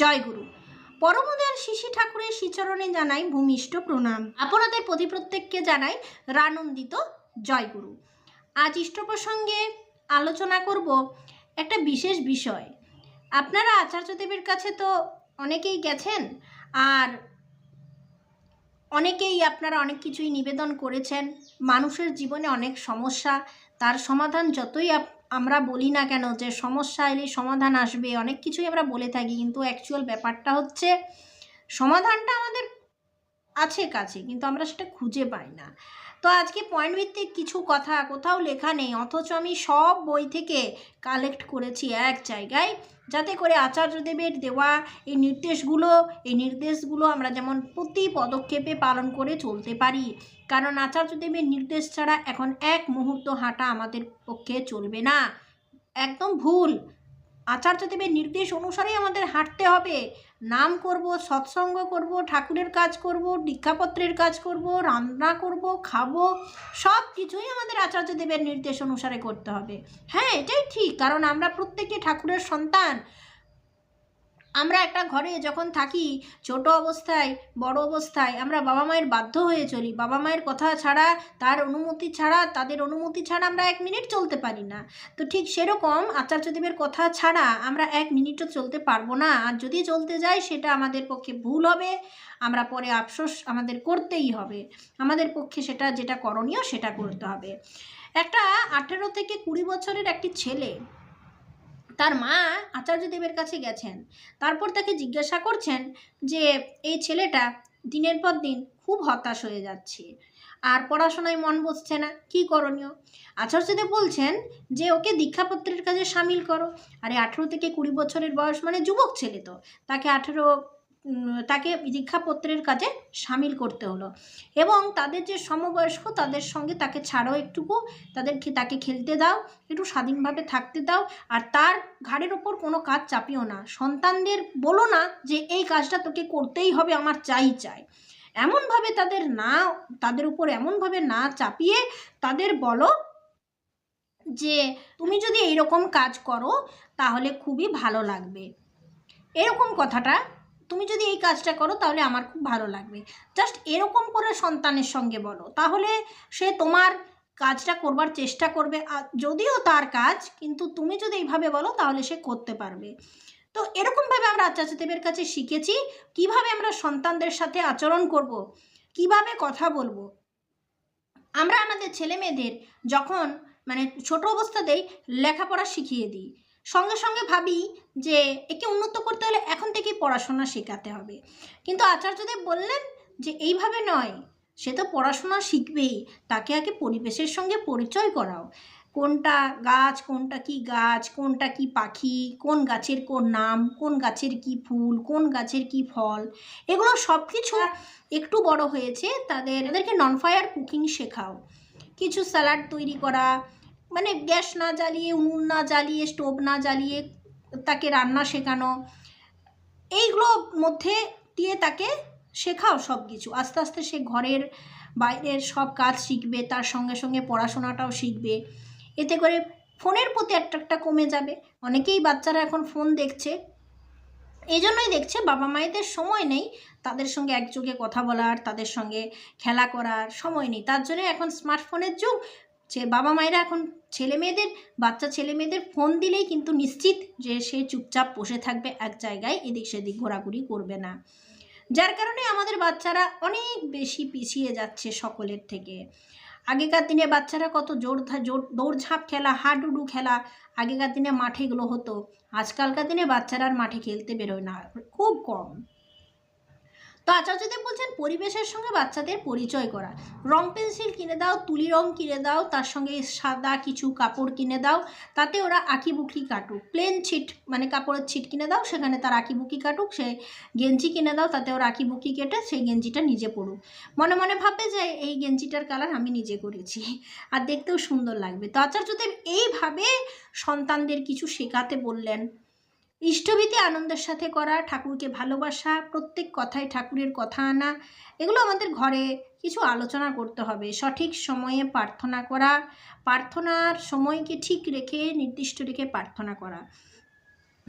জয়গুরু। পরমদয়াল শিশি ঠাকুরের শ্রীচরণে জানাই ভূমিষ্ঠ প্রণাম। আপনাদের প্রতি প্রত্যেককে জানাই রানন্দিত জয়গুরু। আজ ইষ্ট প্রসঙ্গে আলোচনা করব একটা বিশেষ বিষয়। আপনারা আচার্যদেবের কাছে তো অনেকেই গেছেন, আর অনেকেই আপনারা অনেক কিছুই নিবেদন করেছেন। মানুষের জীবনে অনেক সমস্যা, তার সমাধান যতই আমরা বলি না কেন যে সমস্যা এলে সমাধান আসবে, অনেক কিছুই আমরা বলে থাকি, কিন্তু অ্যাকচুয়াল ব্যাপারটা হচ্ছে সমাধানটা আমাদের আছে কাছে, কিন্তু আমরা সেটা খুঁজে পাই না। তো আজকে পয়েন্ট ভিত্তিক কিছু কথা, কোথাও লেখা নেই, অথচ আমি সব বই থেকে কালেক্ট করেছি এক জায়গায়। যাতে করে আচার্যদেবের দেওয়া এই নির্দেশগুলো এই নির্দেশগুলো আমরা যেমন প্রতি পদক্ষেপে পালন করে চলতে পারি। কারণ আচার্যদেবের নির্দেশ ছাড়া এখন এক মুহূর্ত হাঁটা আমাদের পক্ষে চলবে না। একদম ভুল। আচার্যদেবের নির্দেশ অনুসারেই আমাদের হাঁটতে হবে। নাম করব, সৎসঙ্গ করব, ঠাকুরের কাজ করব, দীক্ষাপত্রের কাজ করব, রান্না করব, খাব, সব কিছুই আমাদের আচার্যদেবের নির্দেশ অনুসারে করতে হবে। হ্যাঁ এটাই ঠিক, কারণ আমরা প্রত্যেকে ঠাকুরের সন্তান। আমরা একটা ঘরে যখন থাকি, ছোট অবস্থায়, বড় অবস্থায়, আমরা বাবা মায়ের বাধ্য হয়ে চলি। বাবা মায়ের কথা ছাড়া, তার অনুমতি ছাড়া, তাদের অনুমতি ছাড়া আমরা এক মিনিট চলতে পারি না। তো ঠিক সেরকম আচার্যদেবের কথা ছাড়া আমরা এক মিনিটও চলতে পারব না। আর যদি চলতে যাই, সেটা আমাদের পক্ষে ভুল হবে। আমরা পরে আফসোস আমাদের করতেই হবে। আমাদের পক্ষে সেটা যেটা করণীয়, সেটা করতে হবে। একটা আঠেরো থেকে কুড়ি বছরের একটি ছেলে তার মা আচার্যদেবের কাছে গেছেন। তারপর তাকে জিজ্ঞাসা করছেন যে, এই ছেলেটা দিনের পর দিন খুব হতাশ হয়ে যাচ্ছে। আর পড়াশোনায় মন বসছে না। কি করণীয়? আচার্যদেব বলছেন যে, ওকে দীক্ষাপত্রের কাজে সামিল করো। আরে, আঠেরো থেকে কুড়ি বছরের বয়স মানে যুবক ছেলে তো। তাকে আঠেরো তাকে দীক্ষাপত্রের কাজে সামিল করতে হলো। এবং তাদের যে সমবয়স্ক, তাদের সঙ্গে তাকে ছাড়ো একটুকু তাদেরকে তাকে খেলতে দাও, একটু স্বাধীনভাবে থাকতে দাও, আর তার ঘাড়ের ওপর কোনো কাজ চাপিও না। সন্তানদের বলো না যে, এই কাজটা তোকে করতেই হবে, আমার চাই চাই। এমনভাবে তাদের না, তাদের উপর এমনভাবে না চাপিয়ে তাদের বলো যে, তুমি যদি এইরকম কাজ করো, তাহলে খুবই ভালো লাগবে। এরকম কথাটা তুমি যদি এই কাজটা করো, তাহলে আমার খুব ভালো লাগবে। জাস্ট এরকম করে সন্তানের সঙ্গে বলো। তাহলে সে তোমার কাজটা করবার চেষ্টা করবে। যদিও তার কাজ, কিন্তু তুমি যদি এইভাবে বলো, তাহলে সে করতে পারবে। তো এরকমভাবে আমরা আচার্যদেবের কাছে শিখেছি কীভাবে আমরা সন্তানদের সাথে আচরণ করব, কীভাবে কথা বলব। আমরা আমাদের ছেলে মেয়েদের যখন মানে ছোট অবস্থাতেই লেখাপড়া শিখিয়ে দিই। সঙ্গে সঙ্গে ভাবি যে একে উন্নত করতে হলে এখন থেকেই পড়াশোনা শেখাতে হবে। কিন্তু আচার্যদেব বললেন যে এইভাবে নয়, সে তো পড়াশোনা শিখবেই, তাকে আগে পরিবেশের সঙ্গে পরিচয় করাও। কোনটা গাছ, কোনটা কি গাছ, কোনটা কি পাখি, কোন গাছের কোন নাম, কোন গাছের কি ফুল, কোন গাছের কি ফল, এগুলো সব কিছু একটু বড় হয়েছে, তাদের, তাদেরকে নন ফায়ার কুকিং শেখাও। কিছু স্যালাড তৈরি করা মানে গ্যাস না জ্বালিয়ে, উনুন না জ্বালিয়ে, স্টোভ না জ্বালিয়ে তাকে রান্না শেখানো এইগুলোর মধ্যে দিয়ে তাকে শেখাও সব কিছু আস্তে আস্তে সে ঘরের বাইরের সব কাজ শিখবে, তার সঙ্গে সঙ্গে পড়াশোনাটাও শিখবে। এতে করে ফোনের প্রতি একটা কমে যাবে। অনেকেই বাচ্চারা এখন ফোন দেখছে এই জন্যই দেখছে বাবা মায়েদের সময় নেই তাদের সঙ্গে একযোগে কথা বলার, তাদের সঙ্গে খেলা করার সময় নেই। তার জন্য এখন স্মার্টফোনের যুগ বাবা মায়েরা এখন ছেলে মেয়েদের, বাচ্চা ছেলে মেয়েদের ফোন দিলেই কিন্তু নিশ্চিত যে সে চুপচাপ বসে থাকবে এক জায়গায়, এদিক সেদিক ঘোরাঘুরি করবে না। যার কারণে আমাদের বাচ্চারা অনেক বেশি পিছিয়ে যাচ্ছে সকলের থেকে। আগেকার দিনে বাচ্চারা কত জোর জোর দৌড়ঝাঁপ খেলা, হাডুডু খেলা আগেকার দিনে মাঠে এগুলো হতো। আজকালকার দিনে বাচ্চারা আর মাঠে খেলতে বেরোয় না, খুব কম। তো আচার্যদেব বলছেন পরিবেশের সঙ্গে বাচ্চাদের পরিচয় করা। রং পেন্সিল কিনে দাও, তুলি রং কিনে দাও, তার সঙ্গে সাদা কিছু কাপড় কিনে দাও, তাতে ওরা আঁকিবুকি কাটুক। প্লেন ছিট মানে কাপড়ের ছিট কিনে দাও, সেখানে তার আঁকিবুকি কাটুক, সে গেঞ্জি কিনে দাও, তাতে ওর আঁকিবুকি কেটে সেই গেঞ্জিটা নিজে পড়ুক মনে মনে ভাবে যে এই গেঞ্জিটার কালার আমি নিজে করেছি, আর দেখতেও সুন্দর লাগবে। তো আচার্যদেব এইভাবে সন্তানদের কিছু শেখাতে বললেন। ইষ্টভীতি, আনন্দের সাথে করা, ঠাকুরকে ভালোবাসা, প্রত্যেক কথায় ঠাকুরের কথা আনা, এগুলো আমাদের ঘরে কিছু আলোচনা করতে হবে। সঠিক সময়ে প্রার্থনা করা, প্রার্থনার সময়কে ঠিক রেখে, নির্দিষ্ট রেখে প্রার্থনা করা।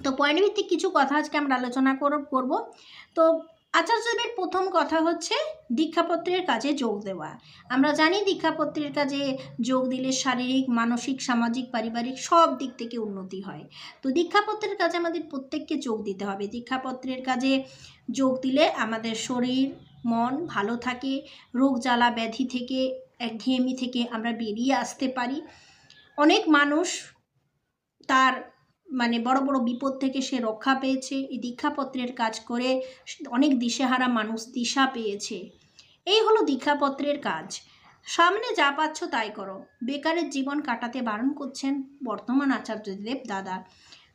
তো পয়েন্ট ভিত্তিক কিছু কথা আজকে আমরা আলোচনা কর- করব। তো আচার্যদেবের প্রথম কথা হচ্ছে দীক্ষাপত্রের কাজে যোগ দেওয়া। আমরা জানি দীক্ষাপত্রের কাজে যোগ দিলে শারীরিক, মানসিক, সামাজিক, পারিবারিক সব দিক থেকে উন্নতি হয়। তো দীক্ষাপত্রের কাজে আমাদের প্রত্যেককে যোগ দিতে হবে। দীক্ষাপত্রের কাজে যোগ দিলে আমাদের শরীর, মন ভালো থাকে, রোগ জ্বালা, ব্যাধি থেকে একঘেয়েমি থেকে আমরা বেরিয়ে আসতে পারি। অনেক মানুষ তার মানে বড় বড় বিপদ থেকে সে রক্ষা পেয়েছে, এই দীক্ষাপত্রের কাজ করে অনেক দিশেহারা মানুষ দিশা পেয়েছে। এই হলো দীক্ষাপত্রের কাজ। সামনে যা পাচ্ছ তাই করো। বেকারের জীবন কাটাতে বারণ করছেন বর্তমান আচার্যদেব দাদা।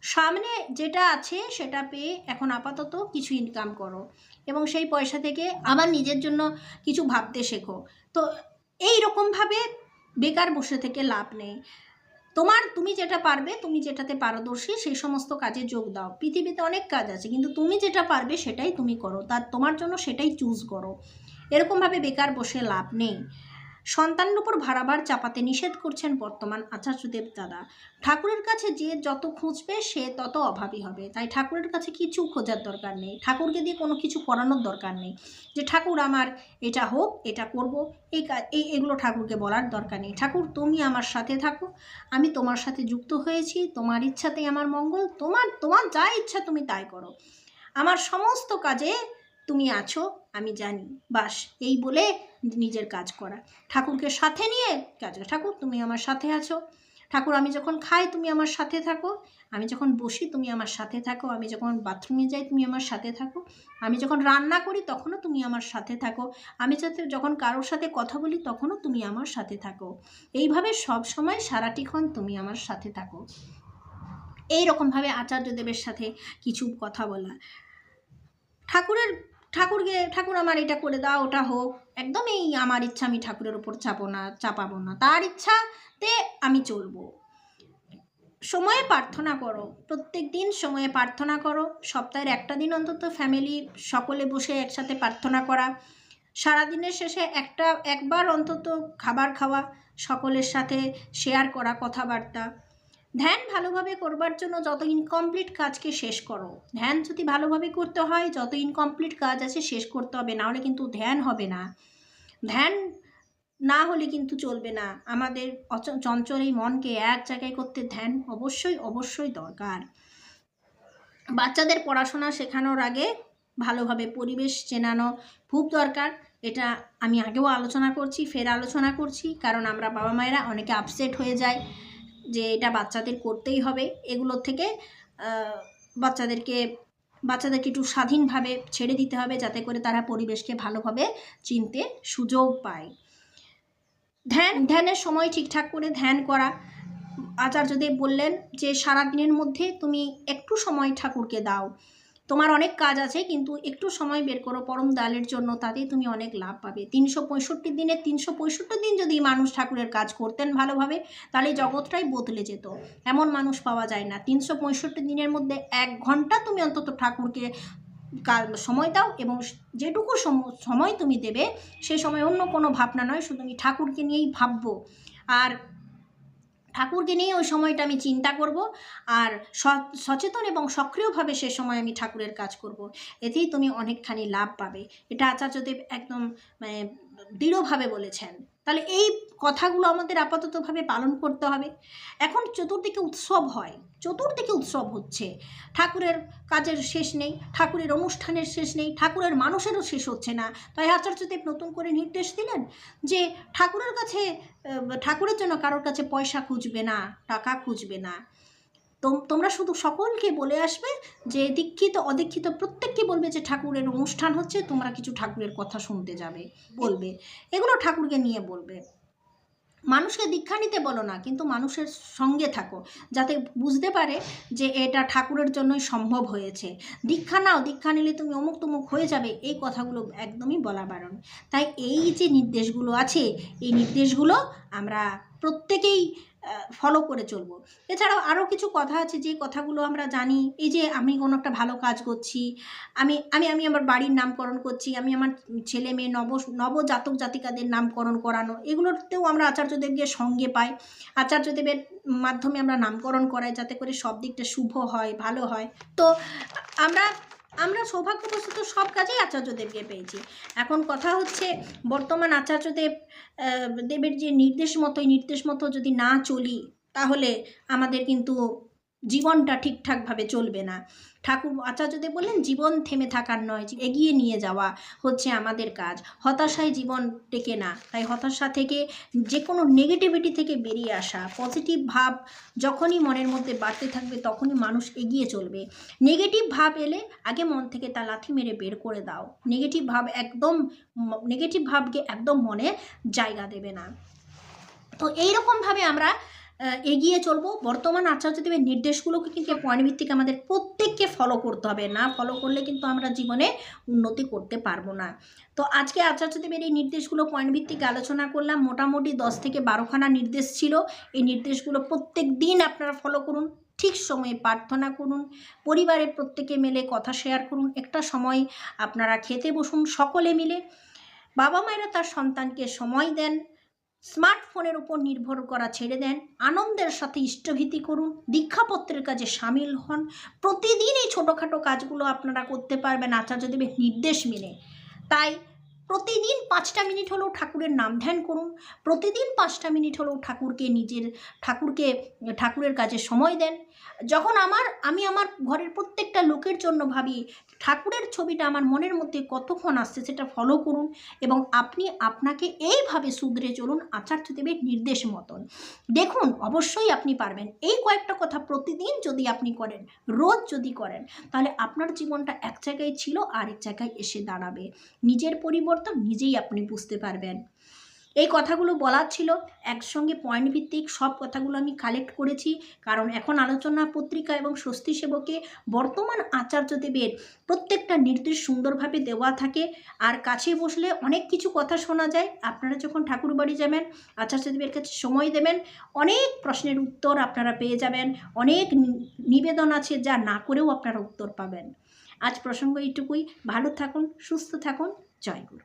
সামনে যেটা আছে সেটা পেয়ে এখন আপাতত কিছু ইনকাম করো এবং সেই পয়সা থেকে আবার নিজের জন্য কিছু ভাবতে শেখো। তো এই রকমভাবে বেকার বসে থেকে লাভ নেই। তোমার তুমি যেটা পারবে, তুমি যেটাতে পারদর্শী, সেই সমস্ত কাজে যোগ দাও। পৃথিবীতে অনেক কাজ আছে, কিন্তু তুমি যেটা পারবে সেটাই তুমি করো। তার তোমার জন্য সেটাই চুজ করো। এরকমভাবে বেকার বসে লাভ নেই। সন্তানের উপর ভাড়াবার চাপাতে নিষেধ করছেন বর্তমান আচার্যদেব দাদা। ঠাকুরের কাছে যে যত খুঁজবে, সে তত অভাবী হবে। তাই ঠাকুরের কাছে কিছু খোঁজার দরকার নেই। ঠাকুরকে দিয়ে কোনো কিছু করানোর দরকার নেই। যে ঠাকুর আমার, এটা হোক, এটা করব, এই এই, এগুলো ঠাকুরকে বলার দরকার নেই। ঠাকুর, তুমি আমার সাথে থাকো। আমি তোমার সাথে যুক্ত হয়েছি। তোমার ইচ্ছাতেই আমার মঙ্গল। তোমার তোমার যা ইচ্ছা তুমি তাই করো। আমার সমস্ত কাজে তুমি আছো? আমি জানি। বাস, এই বলে নিজের কাজ করা। ঠাকুরকে সাথে নিয়ে কাজ করা। ঠাকুর, তুমি আমার সাথে আছো। ঠাকুর, আমি যখন খাই, তুমি আমার সাথে থাকো। আমি যখন বসি, তুমি আমার সাথে থাকো। আমি যখন বাথরুমে যাই, তুমি আমার সাথে থাকো। আমি যখন রান্না করি, তখনও তুমি আমার সাথে থাকো। আমি যাতে, যখন কারোর সাথে কথা বলি, তখনও তুমি আমার সাথে থাকো। এইভাবে সব সময় সারাটিক্ষণ তুমি আমার সাথে থাকো। এই রকমভাবে আচার্যদেবের সাথে কিছু কথা বলা। ঠাকুরের ঠাকুরকে, ঠাকুর আমার এটা করে দাও, ওটা হোক। একদমই আমার ইচ্ছা, আমি ঠাকুরের ওপর চাপো না, চাপাবো না। তার ইচ্ছাতে আমি চলবো। সময়ে প্রার্থনা করো। প্রত্যেক দিন সময়ে প্রার্থনা করো। সপ্তাহের একটা দিন অন্তত ফ্যামিলি সকলে বসে একসাথে প্রার্থনা করা। সারাদিনের শেষে একটা, একবার অন্তত খাবার খাওয়া, সকলের সাথে শেয়ার করা, কথাবার্তা। ধ্যান ভালোভাবে করবার জন্য যত ইনকমপ্লিট কাজকে শেষ করো। ধ্যান যদি ভালোভাবে করতে হয়, যত ইনকমপ্লিট কাজ আছে শেষ করতে হবে, না হলে কিন্তু ধ্যান হবে না। ধ্যান না হলে কিন্তু চলবে না। আমাদের চঞ্চল এই মনকে এক জায়গায় করতে ধ্যান অবশ্যই অবশ্যই দরকার। বাচ্চাদের পড়াশোনা শেখানোর আগে ভালোভাবে পরিবেশ চেনানো খুব দরকার। এটা আমি আগেও আলোচনা করছি, ফের আলোচনা করছি, কারণ আমরা বাবা মায়েরা অনেকে আপসেট হয়ে যায়। যে এটা বাচ্চাদের করতেই হবে। এগুলোর থেকে বাচ্চাদেরকে বাচ্চাদেরকে একটু স্বাধীনভাবে ছেড়ে দিতে হবে যাতে করে তারা পরিবেশকে ভালোভাবে চিনতে সুযোগ পায়। ধ্যান, ধ্যানের সময় ঠিকঠাক করে ধ্যান করা। আচার্যদেব বললেন যে, সারাদিনের মধ্যে তুমি একটু সময় ঠাকুরকে দাও। তোমার অনেক কাজ আছে, কিন্তু একটু সময় বের করো। পরম দালের জন্য তাতেই তুমি অনেক লাভ পাবে। তিনশো পঁয়ষট্টি দিনে, তিনশো পঁয়ষট্টি দিন যদি মানুষ ঠাকুরের কাজ করতেন ভালোভাবে, তাহলে জগৎটাই বদলে যেত। এমন মানুষ পাওয়া যায় না। তিনশো পঁয়ষট্টি দিনের মধ্যে এক ঘণ্টা তুমি অন্তত ঠাকুরকে সময় দাও এবং যেটুকু সম- সময় তুমি দেবে, সে সময় অন্য কোনো ভাবনা নয়, শুধু আমি ঠাকুরকে নিয়েই ভাববো। আর ঠাকুরকে নিয়ে ওই সময়টা আমি চিন্তা করব আর সচেতন এবং সক্রিয়ভাবে সে সময় আমি ঠাকুরের কাজ করব। এতেই তুমি অনেকখানি লাভ পাবে। এটা আচার্যদেব একদম মানে দৃঢ়ভাবে বলেছেন। তাহলে এই কথাগুলো আমাদের আপাততভাবে পালন করতে হবে। এখন চতুর্দিকে উৎসব হয়। চতুর্দিকে উৎসব হচ্ছে। ঠাকুরের কাজের শেষ নেই, ঠাকুরের অনুষ্ঠানের শেষ নেই, ঠাকুরের মানুষেরও শেষ হচ্ছে না। তাই আচার্যদেব নতুন করে নির্দেশ দিলেন যে ঠাকুরের কাছে ঠাকুরের জন্য কারোর কাছে পয়সা খুঁজবে না, টাকা খুঁজবে না। তোম- তোমরা শুধু সকলকে বলে আসবে যে দীক্ষিত, অদীক্ষিত প্রত্যেককে বলবে যে ঠাকুরের অনুষ্ঠান হচ্ছে, তোমরা কিছু ঠাকুরের কথা শুনতে যাবে, বলবে। এগুলো ঠাকুরকে নিয়ে বলবে। মানুষকে দীক্ষা নিতে বলো না, কিন্তু মানুষের সঙ্গে থাকো, যাতে বুঝতে পারে যে এটা ঠাকুরের জন্যই সম্ভব হয়েছে। দীক্ষা নাও, দীক্ষা নিলে তুমি অমুক তমুক হয়ে যাবে, এই কথাগুলো একদমই বলা বারণ। তাই এই যে নির্দেশগুলো আছে, এই নির্দেশগুলো আমরা প্রত্যেকেই ফলো করে চলবো। এছাড়াও আরও কিছু কথা আছে, যে কথাগুলো আমরা জানি, এই যে আমি কোনো একটা ভালো কাজ করছি, আমি আমি আমি আমার বাড়ির নামকরণ করছি, আমি আমার ছেলে মেয়ে নব, নবজাতক জাতিকাদের নামকরণ করানো, এগুলোতেও আমরা আচার্যদেবকে সঙ্গে পাই। আচার্যদেবের মাধ্যমে আমরা নামকরণ করাই যাতে করে সব দিকটা শুভ হয়, ভালো হয়। তো আমরা আমরা সৌভাগ্যবশত সব কাজেই আচার্যদেবকে পেয়েছি। এখন কথা হচ্ছে, বর্তমান আচার্যদেব দেবের যে নির্দেশ মতোই, নির্দেশ মতো যদি না চলি, তাহলে আমাদের কিন্তু জীবনটা ঠিকঠাকভাবে চলবে না। ঠাকুর আচার্যদেব বললেন, জীবন থেমে থাকার নয় এগিয়ে নিয়ে যাওয়া হচ্ছে আমাদের কাজ। হতাশায় জীবন টেকে না। তাই হতাশা থেকে যে কোনো নেগেটিভিটি থেকে বেরিয়ে আসা পজিটিভ ভাব যখনই মনের মধ্যে বাড়তে থাকবে, তখনই মানুষ এগিয়ে চলবে। নেগেটিভ ভাব এলে আগে মন থেকে তা লাথি মেরে বের করে দাও। নেগেটিভ ভাব একদম নেগেটিভ ভাবকে একদম মনে জায়গা দেবে না। তো এইরকমভাবে আমরা এগিয়ে চলবো। বর্তমান আচার্যদেবের নির্দেশগুলোকে কিন্তু পয়েন্ট ভিত্তিক আমাদের প্রত্যেককে ফলো করতে হবে না। ফলো করলে কিন্তু আমরা জীবনে উন্নতি করতে পারব না। তো আজকে আচার্যদেবের এই নির্দেশগুলো পয়েন্ট ভিত্তিক আলোচনা করলাম। মোটামুটি দশ থেকে বারোখানা নির্দেশ ছিল। এই নির্দেশগুলো প্রত্যেক দিন আপনারা ফলো করুন। ঠিক সময়ে প্রার্থনা করুন। পরিবারের প্রত্যেকে মিলে কথা শেয়ার করুন। একটা সময় আপনারা খেতে বসুন সকলে মিলে। বাবা মায়েরা তার সন্তানকে সময় দেন। স্মার্টফোনের উপর নির্ভর করা ছেড়ে দেন। আনন্দের সাথে ইষ্টভীতি করুন। দীক্ষাপত্রের কাজে সামিল হন। প্রতিদিন এই ছোটোখাটো কাজগুলো আপনারা করতে পারবেন আচার্যদেবের নির্দেশ মেনে। তাই প্রতিদিন পাঁচটা মিনিট হলেও ঠাকুরের নাম ধ্যান করুন। প্রতিদিন পাঁচটা মিনিট হলেও ঠাকুরকে নিজের, ঠাকুরকে, ঠাকুরের কাজে সময় দেন। যখন আমার, আমি আমার ঘরের প্রত্যেকটা লোকের জন্য ভাবি, ঠাকুরের ছবিটা আমার মনের মধ্যে কতক্ষণ আসছে সেটা ফলো করুন এবং আপনি আপনাকে এইভাবে শুধরে চলুন আচার্যদেবের নির্দেশ মতন। দেখুন, অবশ্যই আপনি পারবেন। এই কয়েকটা কথা প্রতিদিন যদি আপনি করেন, রোজ যদি করেন, তাহলে আপনার জীবনটা এক জায়গায় ছিল আর এক জায়গায় এসে দাঁড়াবে। নিজের পরিবর্তন নিজেই আপনি বুঝতে পারবেন। এই কথাগুলো বলার ছিল। একসঙ্গে পয়েন্ট ভিত্তিক সব কথাগুলো আমি কালেক্ট করেছি। কারণ এখন আলোচনা পত্রিকা এবং স্বস্তি সেবকে বর্তমান আচার্যদেবের প্রত্যেকটা নির্দেশ সুন্দরভাবে দেওয়া থাকে। আর কাছে বসলে অনেক কিছু কথা শোনা যায়। আপনারা যখন ঠাকুর বাড়ি যাবেন, আচার্যদেবের কাছে সময় দেবেন, অনেক প্রশ্নের উত্তর আপনারা পেয়ে যাবেন। অনেক নিবেদন আছে যা না করেও আপনারা উত্তর পাবেন। আজ প্রসঙ্গ এইটুকুই। ভালো থাকুন, সুস্থ থাকুন। জয় গুরু।